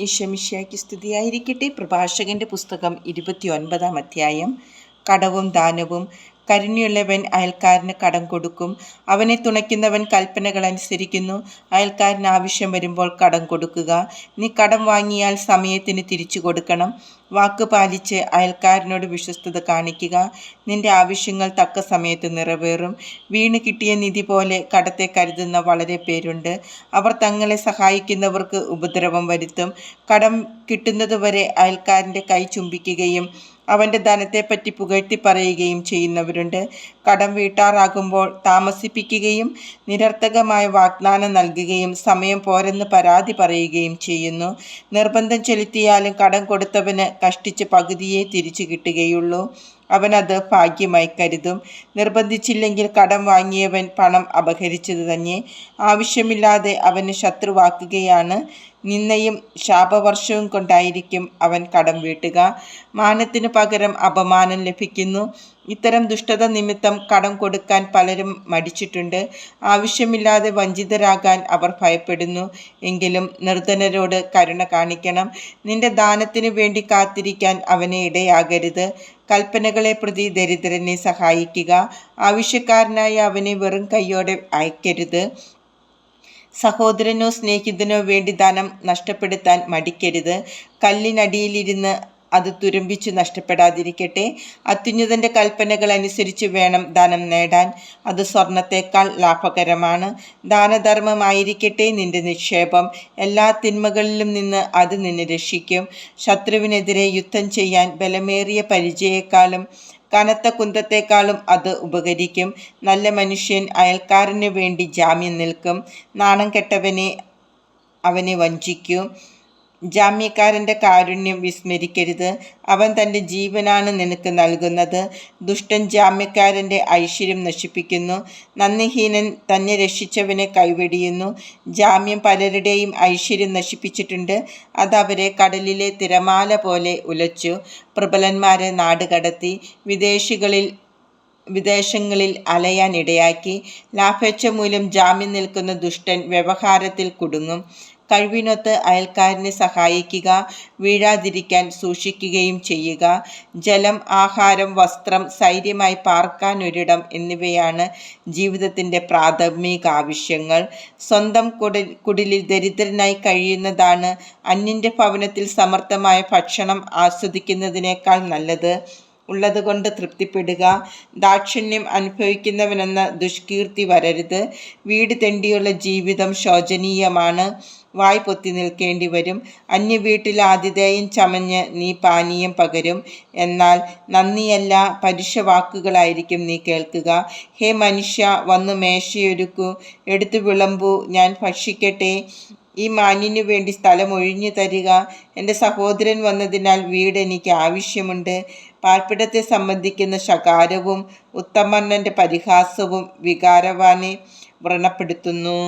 ഈശമിഷ്യായ്ക്ക് സ്തുതിയായിരിക്കട്ടെ. പ്രഭാഷകന്റെ പുസ്തകം ഇരുപത്തിയൊൻപതാം അധ്യായം. കടവും ദാനവും കരുണയുള്ളവൻ അയൽക്കാരന് കടം കൊടുക്കും. അവനെ തുണയ്ക്കുന്നവൻ കൽപ്പനകൾ അനുസരിക്കുന്നു. അയൽക്കാരന് ആവശ്യം വരുമ്പോൾ കടം കൊടുക്കുക. നീ കടം വാങ്ങിയാൽ സമയത്തിന് തിരിച്ചു കൊടുക്കണം. വാക്ക് പാലിച്ച് അയൽക്കാരനോട് വിശ്വസ്തത കാണിക്കുക. നിന്റെ ആവശ്യങ്ങൾ തക്ക സമയത്ത് നിറവേറും. വീണ് കിട്ടിയ നിധി പോലെ കടത്തെ കരുതുന്ന വളരെ പേരുണ്ട്. അവർ തങ്ങളെ സഹായിക്കുന്നവർക്ക് ഉപദ്രവം വരുത്തും. കടം കിട്ടുന്നതുവരെ അയൽക്കാരന്റെ കൈ ചുംബിക്കുകയും അവന്റെ ധനത്തെപ്പറ്റി പുകഴ്ത്തി പറയുകയും ചെയ്യുന്നവരുണ്ട്. കടം വീട്ടാറാകുമ്പോൾ താമസിപ്പിക്കുകയും നിരർത്ഥകമായ വാഗ്ദാനം നൽകുകയും സമയം പോരെന്ന് പരാതി പറയുകയും ചെയ്യുന്നു. നിർബന്ധം ചെലുത്തിയാലും കടം കൊടുത്തവന് കഷ്ടിച്ച് പകുതിയേ തിരിച്ചു കിട്ടുകയുള്ളൂ. അവനത് ഭാഗ്യമായി കരുതും. നിർബന്ധിച്ചില്ലെങ്കിൽ കടം വാങ്ങിയവൻ പണം അപഹരിച്ചത് തന്നെ. ആവശ്യമില്ലാതെ അവന് ശത്രുവാക്കുകയാണ്. നിന്നയും ശാപവർഷവും കൊണ്ടായിരിക്കും അവൻ കടം വീട്ടുക. മാനത്തിനു പകരം അപമാനം ലഭിക്കുന്നു. ഇത്തരം ദുഷ്ടത നിമിത്തം കടം കൊടുക്കാൻ പലരും മടിച്ചിട്ടുണ്ട്. ആവശ്യമില്ലാതെ വഞ്ചിതരാകാൻ അവർ ഭയപ്പെടുന്നു. എങ്കിലും നിർധനരോട് കരുണ കാണിക്കണം. നിന്റെ ദാനത്തിനു വേണ്ടി കാത്തിരിക്കാൻ അവനെ ഇടയാകരുത്. കൽപ്പനകളെ പ്രതി ദരിദ്രനെ സഹായിക്കുക. ആവശ്യക്കാരനായ അവനെ വെറും കൈയോടെ അയക്കരുത്. സഹോദരനോ സ്നേഹിതനോ വേണ്ടി ധനം നഷ്ടപ്പെടുത്താൻ മടിക്കരുത്. കല്ലിനടിയിലിരുന്ന് അത് തുരുമ്പിച്ചു നഷ്ടപ്പെടാതിരിക്കട്ടെ. അത്യുന്നതന്റെ കൽപ്പനകൾ അനുസരിച്ച് വേണം ദാനം നേടാൻ. അത് സ്വർണത്തേക്കാൾ ലാഭകരമാണ്. ദാനധർമ്മമായിരിക്കട്ടെ നിന്റെ നിക്ഷേപം. എല്ലാ തിന്മകളിലും നിന്ന് അത് നിന്നെ രക്ഷിക്കും. ശത്രുവിനെതിരെ യുദ്ധം ചെയ്യാൻ ബലമേറിയ പരിചയേക്കാളും കനത്ത കുന്തത്തെക്കാളും അത് ഉപകരിക്കും. നല്ല മനുഷ്യൻ അയൽക്കാരന് വേണ്ടി ജാമ്യം നിൽക്കും. നാണം കെട്ടവനെ അവനെ വഞ്ചിക്കും. ജാമ്യക്കാരന്റെ കാരുണ്യം വിസ്മരിക്കരുത്. അവൻ തന്റെ ജീവനാണ് നിനക്ക് നൽകുന്നത്. ദുഷ്ടൻ ജാമ്യക്കാരന്റെ ഐശ്വര്യം നശിപ്പിക്കുന്നു. നന്ദിഹീനൻ തന്നെ രക്ഷിച്ചവനെ കൈവെടിയുന്നു. ജാമ്യം പലരുടെയും ഐശ്വര്യം നശിപ്പിച്ചിട്ടുണ്ട്. അതവരെ കടലിലെ തിരമാല പോലെ ഉലച്ചു. പ്രബലന്മാരെ നാടുകടത്തി വിദേശികളിൽ വിദേശങ്ങളിൽ അലയാൻ ഇടയാക്കി. ലാഭേച്ഛ മൂലം ജാമ്യം നിൽക്കുന്ന ദുഷ്ടൻ വ്യവഹാരത്തിൽ കുടുങ്ങും. കഴിവിനൊത്ത് അയൽക്കാരനെ സഹായിക്കുക വീഴാതിരിക്കാൻ സൂക്ഷിക്കുകയും ചെയ്യുക. ജലം ആഹാരം വസ്ത്രം സൈര്യമായി പാർക്കാൻ ഒരിടം എന്നിവയാണ് ജീവിതത്തിന്റെ പ്രാഥമിക ആവശ്യങ്ങൾ സ്വന്തം കുടിലിൽ ദരിദ്രനായി കഴിയുന്നതാണ് അന്യന്റെ ഭവനത്തിൽ സമർത്ഥമായ ഭക്ഷണം ആസ്വദിക്കുന്നതിനേക്കാൾ നല്ലത്. ഉള്ളതുകൊണ്ട് തൃപ്തിപ്പെടുക. ദാക്ഷിണ്യം അനുഭവിക്കുന്നവനെന്ന ദുഷ്കീർത്തി വരരുത്. വീട് തെണ്ടിയുള്ള ജീവിതം ശോചനീയമാണ്. വായ് പൊത്തി നിൽക്കേണ്ടി വരും. അന്യ വീട്ടിൽ ആതിഥേയം ചമഞ്ഞ് നീ പാനീയം പകരും. എന്നാൽ നന്ദിയല്ല പരുഷ വാക്കുകളായിരിക്കും നീ കേൾക്കുക. ഹേ മനുഷ്യ വന്നു മേശയൊരുക്കൂ. എടുത്തു വിളമ്പൂ. ഞാൻ ഭക്ഷിക്കട്ടെ. ഈ മാന്യനു വേണ്ടി സ്ഥലം ഒഴിഞ്ഞു തരിക. എന്റെ സഹോദരൻ വന്നതിനാൽ വീട് എനിക്ക് ആവശ്യമുണ്ട്. പാർപ്പിടത്തെ സംബന്ധിക്കുന്ന ശകാരവും ഉത്തമണ്ണന്റെ പരിഹാസവും വികാരവാനെ വ്രണപ്പെടുത്തുന്നു.